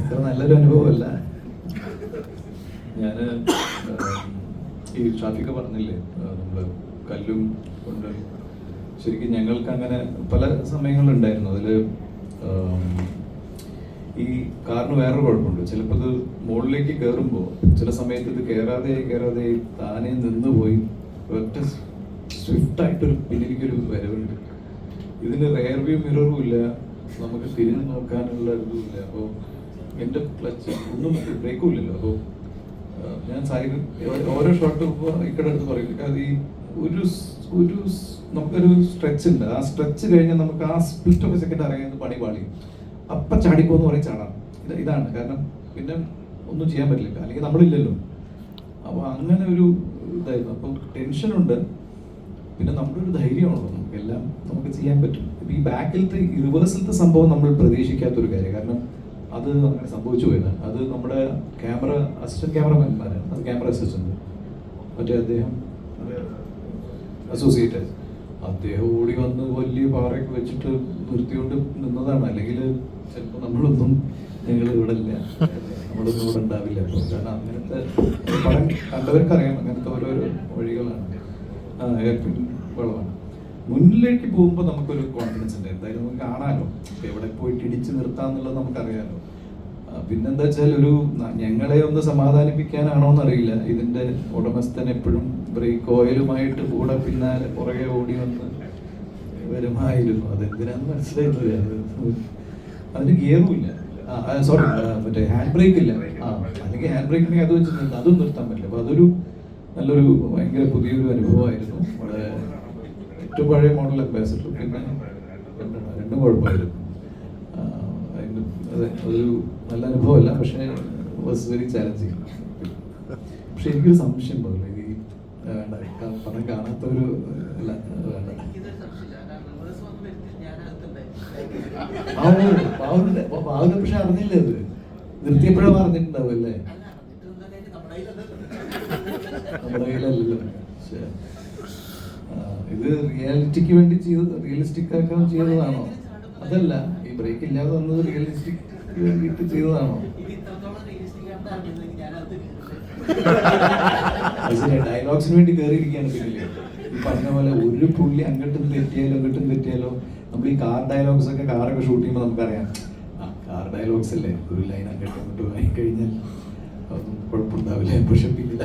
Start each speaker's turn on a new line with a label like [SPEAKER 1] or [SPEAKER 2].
[SPEAKER 1] ഇത്ര നല്ലൊരു അനുഭവമല്ല. ഞാൻ ഈ ഷാഫിക്ക് പറഞ്ഞില്ലേ നമ്മൾ കല്ലും കൊണ്ട് ശരിക്കും ഞങ്ങൾക്ക് അങ്ങനെ പല സമയങ്ങളുണ്ടായിരുന്നു. അതിൽ ഈ കാറിന് വേറൊരു കുഴപ്പമുണ്ട്. ചിലപ്പോൾ ഇത് മുകളിലേക്ക് കയറുമ്പോൾ ചില സമയത്ത് ഇത് കയറാതെ കയറാതെ താനെ നിന്ന് പോയി ഒറ്റ സ്വിഫ്റ്റായിട്ടൊരു എനിക്കൊരു വരവുണ്ട്. ഇതിന് റെയർ വ്യൂ മിററും ഇല്ല. നമുക്ക് തിരിഞ്ഞു നോക്കാനുള്ള ഇതുമില്ല അപ്പോൾ എന്റെ ക്ലച്ച് ഒന്നും ബ്രേക്കും ഇല്ലല്ലോ. അപ്പോൾ ഞാൻ സൈഡ് ഓരോ ഷോട്ട് ഇക്കടെ അടുത്ത് പറയും. അത് ഈ ഒരു ഒരു നമുക്കൊരു സ്ട്രെച്ച് ഉണ്ട്. ആ സ്ട്രെച്ച് കഴിഞ്ഞാൽ നമുക്ക് ആ സ്പ്ലിറ്റ് ഓഫ് സെക്കൻഡ് അറിയാൻ പണി പാളി. അപ്പം ചാടിപ്പോന്ന് പറയും ചാടാം. ഇത് ഇതാണ്. കാരണം പിന്നെ ഒന്നും ചെയ്യാൻ പറ്റില്ല. അല്ലെങ്കിൽ നമ്മളില്ലല്ലോ. അപ്പോൾ അങ്ങനെ ഒരു ഇതായിരുന്നു. അപ്പം ടെൻഷനുണ്ട് പിന്നെ നമ്മുടെ ഒരു ധൈര്യമാണല്ലോ നമുക്ക് ചെയ്യാൻ പറ്റും. ഇപ്പൊ ഈ ബാക്കിലത്തെ റിവേഴ്സിലത്തെ സംഭവം നമ്മൾ പ്രതീക്ഷിക്കാത്തൊരു കാര്യം. കാരണം അത് അങ്ങനെ സംഭവിച്ചു പോയതാണ്. അത് നമ്മുടെ ക്യാമറ അസിസ്റ്റന്റ് ക്യാമറമാൻമാരാണ്. അത് ക്യാമറ അസിസ്റ്റന്റ്. മറ്റേ അദ്ദേഹം അസോസിയേറ്റ്. അദ്ദേഹം ഓടി വന്ന് വലിയ പാറയൊക്കെ വെച്ചിട്ട് നിർത്തിക്കൊണ്ട് നിന്നതാണ്. അല്ലെങ്കിൽ ചിലപ്പോൾ നമ്മളൊന്നും ഞങ്ങൾ ഇവിടെ ഇല്ല. നമ്മളൊന്നും ഇവിടെ ഉണ്ടാവില്ല. കാരണം അങ്ങനത്തെ പടം കണ്ടവർക്കറിയാം. അങ്ങനത്തെ ഓരോരോ വഴികളാണ്. മുന്നിലേക്ക് പോകുമ്പോൾ നമുക്കൊരു കോൺഫിഡൻസ് ഉണ്ട്. എന്തായാലും നമുക്ക് കാണാമല്ലോ എവിടെ പോയി ഇടിച്ച് നിർത്താന്നുള്ളത് നമുക്കറിയാലോ. പിന്നെന്താ വെച്ചാൽ ഒരു ഞങ്ങളെ ഒന്ന് സമാധാനിപ്പിക്കാനാണോ എന്നറിയില്ല ഇതിന്റെ ഉടമസ്ഥൻ എപ്പോഴും ബ്രേക്ക് ഓയിലുമായിട്ട് കൂടെ പിന്നാലെ പുറകെ ഓടി വന്ന് വരുമായിരുന്നു. അതെന്തിനാന്ന് മനസ്സിലായിട്ടില്ല. അത് അതിന് ഗിയറും ഇല്ല സോറി മറ്റേ ഹാൻഡ് ബ്രേക്ക് ഇല്ല അല്ലെങ്കിൽ ഹാൻഡ് ബ്രേക്ക് അത് വെച്ച് അതും നിർത്താൻ പറ്റില്ല. അപ്പൊ അതൊരു നല്ലൊരു ഭയങ്കര പുതിയൊരു അനുഭവമായിരുന്നു. വളരെ ഏറ്റവും പഴയ മോഡൽ അംബാസിഡർ പിന്നെ രണ്ടും കുഴപ്പമായിരുന്നു. അതെ അതൊരു നല്ല അനുഭവമല്ല പക്ഷേ വാസ് വെരി ചാലഞ്ചിങ് പക്ഷെ എനിക്കൊരു സംശയം പോലെ ഈ വേണ്ട പണം കാണാത്തൊരു വേണ്ട. പക്ഷെ അറിഞ്ഞില്ല അത്? നിർത്തിയപ്പോഴും പറഞ്ഞിട്ടുണ്ടാവും അല്ലേ നമ്മുടെ കയ്യിലല്ലല്ലോ ശ്ശെ. ആ, ഇത് റിയാലിറ്റിക്ക് വേണ്ടി ചെയ്ത് റിയലിസ്റ്റിക് ആക്കാൻ ചെയ്തതാണോ? അതല്ല ഈ ബ്രേക്ക് ഇല്ലാതെ വന്നത് റിയലിസ്റ്റിക് വേണ്ടിയിട്ട് ചെയ്തതാണോ? ഡയലോഗ്സിന് വേണ്ടി കയറിയിരിക്കുകയാണ് പിന്നിൽ. ഈ പറഞ്ഞ പോലെ ഒരു പുള്ളി അങ്ങോട്ടും തെറ്റിയാലോ അങ്ങോട്ടും തെറ്റിയാലോ നമ്മൾ ഈ കാർ ഡയലോഗ്സ് ഒക്കെ കാറൊക്കെ ഷൂട്ട് ചെയ്യുമ്പോൾ നമുക്കറിയാം. കാർ ഡയലോഗ്സ് അല്ലേ? ഒരു ലൈൻ അങ്ങോട്ടും ഇങ്ങോട്ടും ആയി കഴിഞ്ഞാൽ കുഴപ്പമുണ്ടാവില്ല പക്ഷെ പിന്നില്ല